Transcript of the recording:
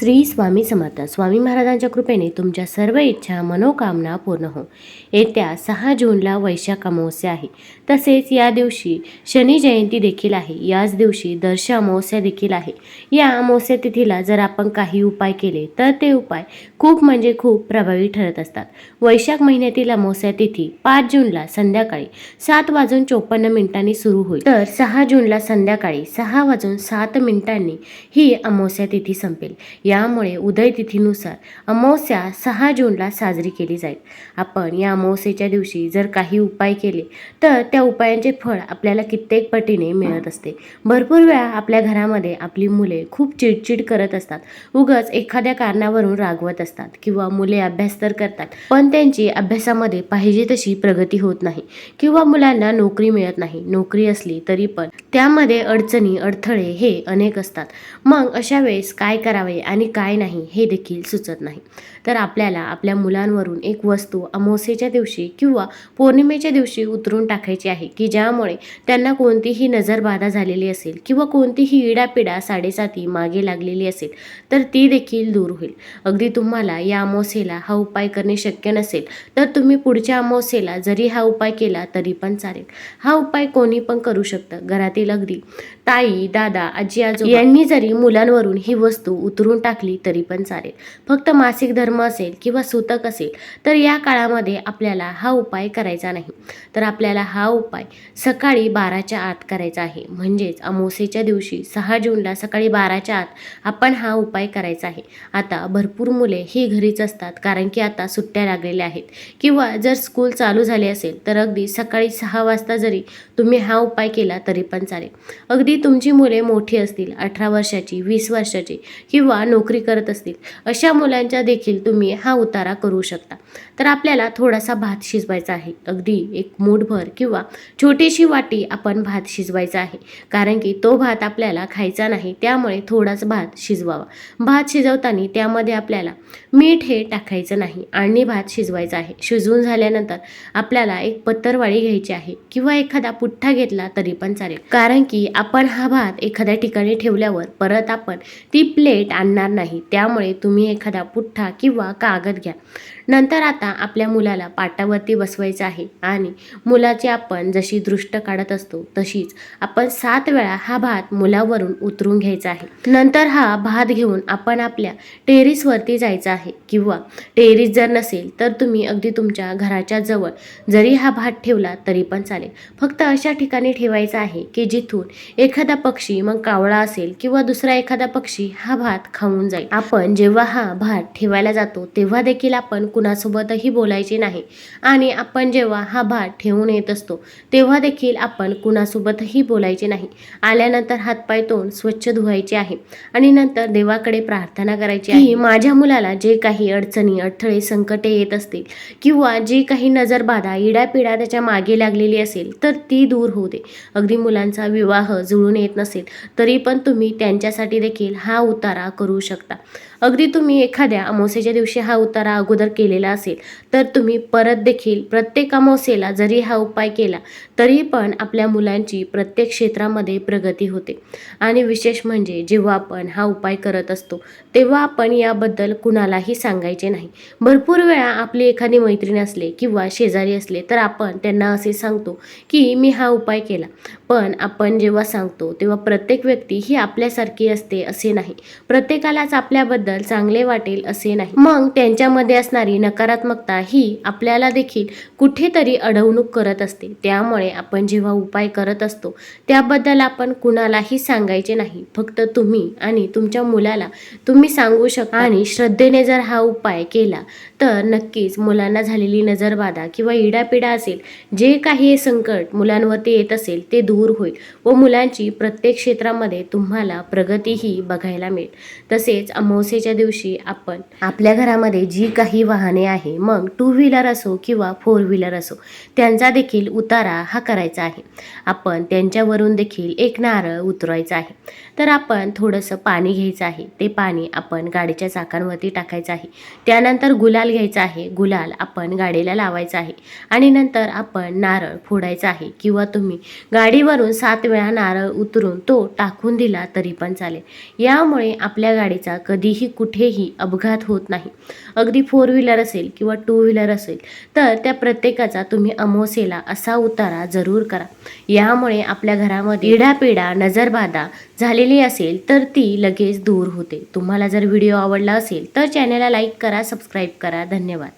श्री स्वामी समर्थ. स्वामी महाराजांच्या कृपेने तुमच्या सर्व इच्छा मनोकामना पूर्ण हो. येत्या सहा जूनला वैशाख अमावस्या आहे. तसेच या दिवशी शनी जयंती देखील आहे. याच दिवशी दर्श अमावस्या देखील आहे. या अमावस्या तिथीला जर आपण काही उपाय केले तर ते उपाय खूप म्हणजे खूप प्रभावी ठरत असतात. वैशाख महिन्यातील अमावस्या तिथी पाच जूनला संध्याकाळी सात वाजून चोपन्न मिनिटांनी सुरू होईल. तर सहा जूनला संध्याकाळी सहा वाजून सात मिनिटांनी ही अमावस्या तिथी संपेल. यामुळे उदयतिथीनुसार अमावस्या सहा जूनला साजरी केली जाईल. आपण या अमावस्येच्या दिवशी जर काही उपाय केले तर त्या उपायांचे फळ आपल्याला कित्येक पटीने मिळत असते. भरपूर वेळा आपल्या घरामध्ये आपली मुले खूप चिडचिड करत असतात. उगाच एखाद्या कारणावरून रागवत असतात किंवा मुले अभ्यास तर करतात पण त्यांची अभ्यासामध्ये पाहिजे तशी प्रगती होत नाही किंवा मुलांना नोकरी मिळत नाही. नोकरी असली तरी पण त्यामध्ये अडचणी अडथळे हे अनेक असतात. मग अशा वेळेस काय करावे आणि काय नाही हे देखील सुचत नाही. तर आपल्याला आपल्या मुलांवरून एक वस्तू अमावस्येच्या दिवशी किंवा पौर्णिमेच्या दिवशी उतरून टाकायची आहे की ज्यामुळे त्यांना कोणतीही नजरबाधा झालेली असेल किंवा कोणतीही इडापिडा साडेसाती मागे लागलेली असेल तर ती देखील दूर होईल. अगदी तुम्हाला या अमावस्येला हा उपाय करणे शक्य नसेल तर तुम्ही पुढच्या अमावस्येला जरी हा उपाय केला तरी पण चालेल. हा उपाय कोणी पण करू शकतं. घरातील अगदी ताई दादा आजी आजोबा यांनी जरी मुलांवरून ही वस्तू उतरून टाकली तरी पण चालेल. फक्त मासिक धर्म असेल किंवा सूतक असेल तर या काळामध्ये आपल्याला हा उपाय करायचा नाही. तर आपल्याला हा उपाय सकाळी बाराच्या आत करायचा आहे. म्हणजेच अमावस्येच्या दिवशी सहा जूनला सकाळी बाराच्या आत आपण हा उपाय करायचा आहे. आता भरपूर मुले ही घरीच असतात कारण की आता सुट्ट्या लागलेल्या आहेत. किंवा जर स्कूल चालू झाले असेल तर अगदी सकाळी सहा वाजता जरी तुम्ही हा उपाय केला तरी पण चालेल. अगदी तुमची मुले मोठी असतील अठरा वर्षाची वीस वर्षाची किंवा नोकरी करत असतील अशा मुलांच्या देखील तुम्ही हा उतारा करू शकता. तर आपल्याला थोडासा भात शिजवायचा आहे. अगदी एक मूठभर किंवा छोटीशी वाटी आपण भात शिजवायचा आहे. कारण की तो भात आपल्याला खायचा नाही त्यामुळे थोडाच भात शिजवावा. भात शिजवताना त्यामध्ये आपल्याला मीठ हे टाकायचं नाही आणि भात शिजवायचा आहे. शिजवून झाल्यानंतर आपल्याला एक पत्तरवाळी घ्यायची आहे किंवा एखादा पुठ्ठा घेतला तरी पण चालेल. कारण की आपण हा भात एखाद्या ठिकाणी ठेवल्यावर परत आपण ती प्लेट आणणार नाही. त्यामुळे तुम्ही एखादा पुठ्ठा किंवा कागद घ्या. नंतर आता आपल्या मुलाला पाटावरती बसवायचं आहे आणि मुलाची आपण जशी दृष्ट काढत असतो तशीच आपण सात वेळा हा भात मुलावरून उतरून घ्यायचा आहे. नंतर हा भात घेऊन आपण आपल्या टेरिसवरती जायचं आहे किंवा टेरिस जर नसेल तर तुम्ही अगदी तुमच्या घराच्या जवळ जरी हा भात ठेवला तरी पण चालेल. फक्त अशा ठिकाणी ठेवायचा आहे की जिथून एखादा पक्षी मग कावळा असेल किंवा दुसरा एखादा पक्षी हा भात खाऊन जाईल. आपण जेव्हा हा भात ठेवायला जातो तेव्हा देखील आपण कुणासोबतही बोलायचे नाही. आणि आपण जेव्हा हा भात ठेवून येत असतो तेव्हा देखील आपण कुणासोबतही बोलायचे नाही. आल्यानंतर हातपाय तोंड स्वच्छ धुवायचे आहे. आणि नंतर देवाकडे प्रार्थना करायची आहे. माझ्या मुलाला जे काही अडचणी अडथळे संकटे येत असतील किंवा जी काही नजरबाधा इडापिडा त्याच्यामागे लागलेली असेल तर ती दूर होऊ दे. अगदी मुलांचा विवाह जुळून येत नसेल तरी पण तुम्ही त्यांच्यासाठी देखील हा उतारा करू शकता. अगदी तुम्ही एखाद्या अमावस्येच्या दिवशी हा उतारा अगोदर केलेला असेल तर तुम्ही परत देखील प्रत्येक अमावस्येला जरी हा उपाय केला तरी पण आपल्या मुलांची प्रत्येक क्षेत्रामध्ये प्रगती होते. आणि विशेष म्हणजे जेव्हा आपण हा उपाय करत असतो तेव्हा आपण याबद्दल कुणालाही सांगायचे नाही. भरपूर वेळा आपली एखादी मैत्रीण असले किंवा शेजारी असले तर आपण त्यांना असे सांगतो की मी हा उपाय केला. पण आपण जेव्हा सांगतो तेव्हा प्रत्येक व्यक्ती ही आपल्यासारखी असते असे नाही. प्रत्येकालाच आपल्याबद्दल चांगले वाटेल असे नाही. मग त्यांच्यामध्ये असणारी नकारात्मकता ही आपल्याला देखील कुठेतरी अडवणूक करत असते. त्यामुळे आपण जेव्हा उपाय करत असतो त्याबद्दल आपण कुणालाही सांगायचे नाही. फक्त तुम्ही आणि तुमच्या मुलाला तुम्ही सांगू शकता. आणि श्रद्धेने जर हा उपाय केला तर नक्कीच मुलांना झालेली नजरबाधा किंवा इडापिडा असेल जे काही संकट मुलांवरती येत असेल ते दूर होईल व मुलांची प्रत्येक क्षेत्रामध्ये तुम्हाला प्रगतीही बघायला मिळेल. तसेच अमावस्येच्या दिवशी आपण आपल्या घरामध्ये जी काही वा वाहने आहे. मग टू व्हीलर असो किंवा फोर व्हीलर असो त्यांचा देखील उतारा हा करायचा आहे. आपण त्यांच्यावरून देखील एक नारळ उतरवायचा आहे. तर आपण थोडंसं पाणी घ्यायचं आहे. ते पाणी आपण गाडीच्या चाकांवरती टाकायचं आहे. त्यानंतर गुलाल घ्यायचा आहे. गुलाल आपण गाडीला लावायचा आहे. आणि नंतर आपण नारळ फोडायचा आहे. किंवा तुम्ही गाडीवरून सात वेळा नारळ उतरून तो टाकून दिला तरी पण चालेल. यामुळे आपल्या गाडीचा कधीही कुठेही अपघात होत नाही. अगदी फोर व्हीलर असेल किंवा टू व्हीलर असेल तर त्या प्रत्येकाचा तुम्ही अमोसेला असा उतारा जरूर करा. यामुळे आपल्या घरामध्ये इडापिडा नजरबाधा झालेली असेल तर ती लगेच दूर होते. तुम्हाला जर व्हिडिओ आवडला असेल तर चॅनलला लाईक करा सबस्क्राईब करा. धन्यवाद.